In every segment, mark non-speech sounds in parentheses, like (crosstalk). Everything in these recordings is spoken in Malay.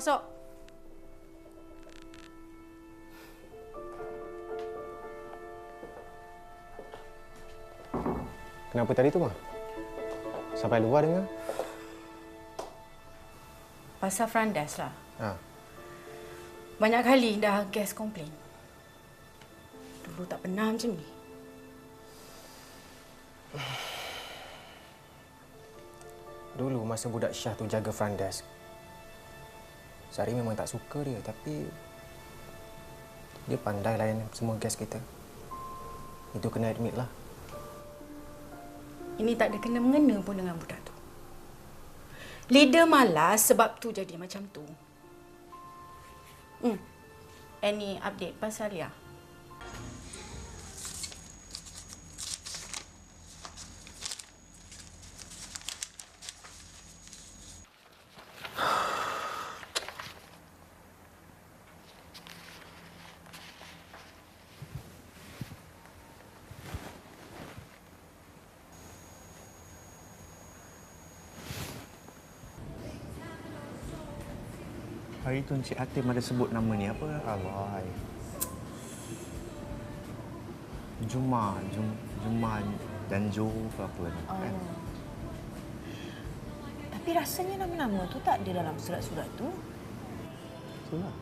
masuk. Kenapa tadi tu, Ma? Sampai luar dengar? Pasal front desk lah. Ha. Banyak kali dah guest komplain. Dulu tak pernah macam ni. (sighs) Dulu masa budak Syah tu jaga front desk. Sari memang tak suka dia tapi dia pandai layan semua guest kita. Itu kena admit lah. Ini tak ada kena-mengena pun dengan budak tu. Leader malas sebab tu jadi macam tu. Hmm. Any update pasal Lia? Hari tu Encik Hatim ada sebut nama ni apa? Allah. Juma, Jum, Juma dan Jo ke apa ni kan? Tapi rasanya nama-nama tu tak ada dalam surat-surat tu. Itulah.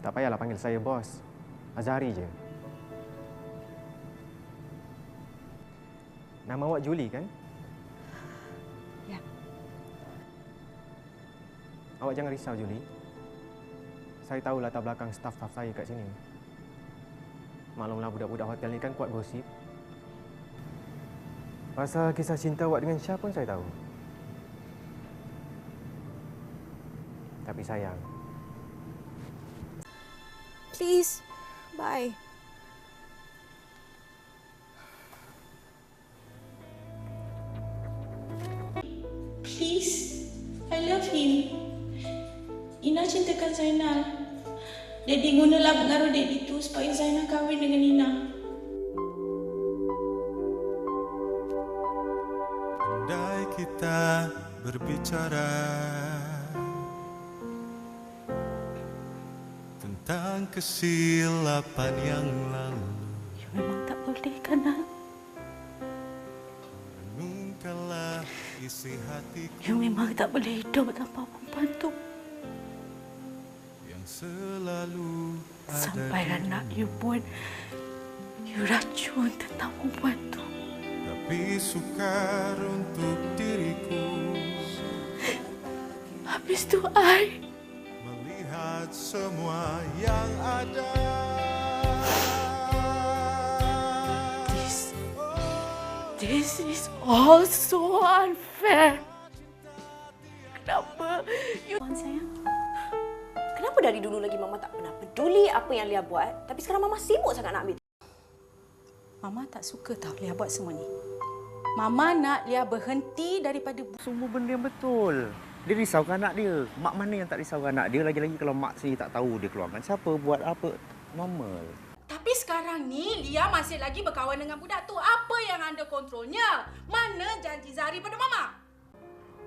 Tak payahlah panggil saya bos. Azhari je. Nama awak Julie kan? Awak jangan risau Julie. Saya tahu latar belakang staf-staf saya kat sini. Maklumlah budak-budak hotel ni kan kuat gosip. Pasal kisah cinta awak dengan Syah pun saya tahu. Tapi sayang, Please. Bye. Ina cintakan Zainal. Daddy gunalah pengaruh Daddy tu supaya Zainal kahwin dengan Ina. Andai kita berbicara tentang kesilapan yang lalu, You memang tak boleh kan, Nak? renungkanlah isi hatiku You memang tak boleh hidup tanpa perempuan tu. Yang selalu ada Sampai di anak you pun, you racun tentang perempuan tu. tapi sukar untuk diriku Habis tu, I... melihat semua yang ada. This... This is all so unfair. Kenapa you... Puan sayang. Kenapa dari dulu lagi Mama tak pernah peduli apa yang Lia buat, tapi sekarang Mama sibuk sangat nak ambil Mama tak suka tau Lia buat semua ni. Mama nak Lia berhenti daripada Semua benda yang betul. Dia risaukan anak dia. Mak mana yang tak risaukan anak dia? Lagi-lagi kalau mak sendiri tak tahu dia keluarkan siapa, buat apa. Normal. Tapi sekarang ni Lia masih lagi berkawan dengan budak tu. Apa yang anda kontrolnya? Mana janji Zari pada Mama?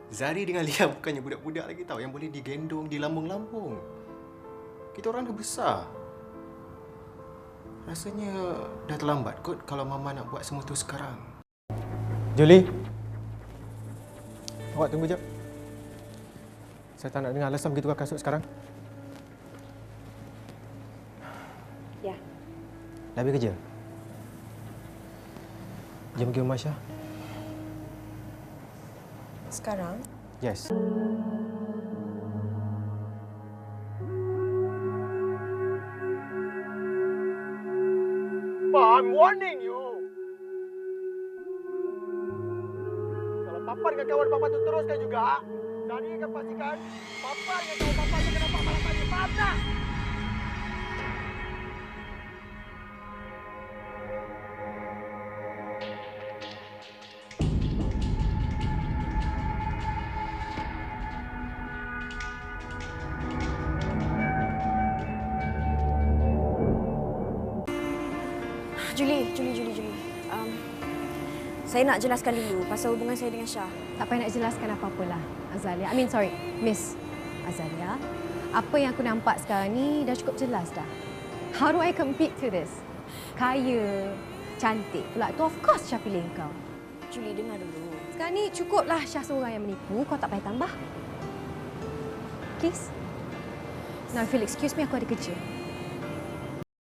Zari dengan Lia bukannya budak-budak lagi tau yang boleh digendong, dilambung-lambung. Kita orang dah besar. Rasanya dah terlambat kot kalau Mama nak buat semua tu sekarang. Julie. Awak tunggu jap. Saya tak nak dengar alasan begitu kau kasut sekarang. Ya. Dah habis kerja? Jom pergi rumah Syah. Sekarang? Yes. Pa, I'm warning you. Kalau Papa dengan kawan Papa tu teruskan juga, Zani akan pastikan Papa dengan kawan Papa tu kena Papa lapan ni. Faham Julie, Julie, Julie, Julie. Um, saya nak jelaskan dulu pasal hubungan saya dengan Syah. Tak payah nak jelaskan apa-apalah, Azalia. I mean, sorry, Miss. Azalia, apa yang aku nampak sekarang ni dah cukup jelas dah. How do I compete to this? Kaya, cantik pula tu of course Syah pilih kau. Julie, dengar dulu. Sekarang ni cukuplah Syah seorang yang menipu, kau tak payah tambah. Please. Now if you'll excuse me, aku ada kerja.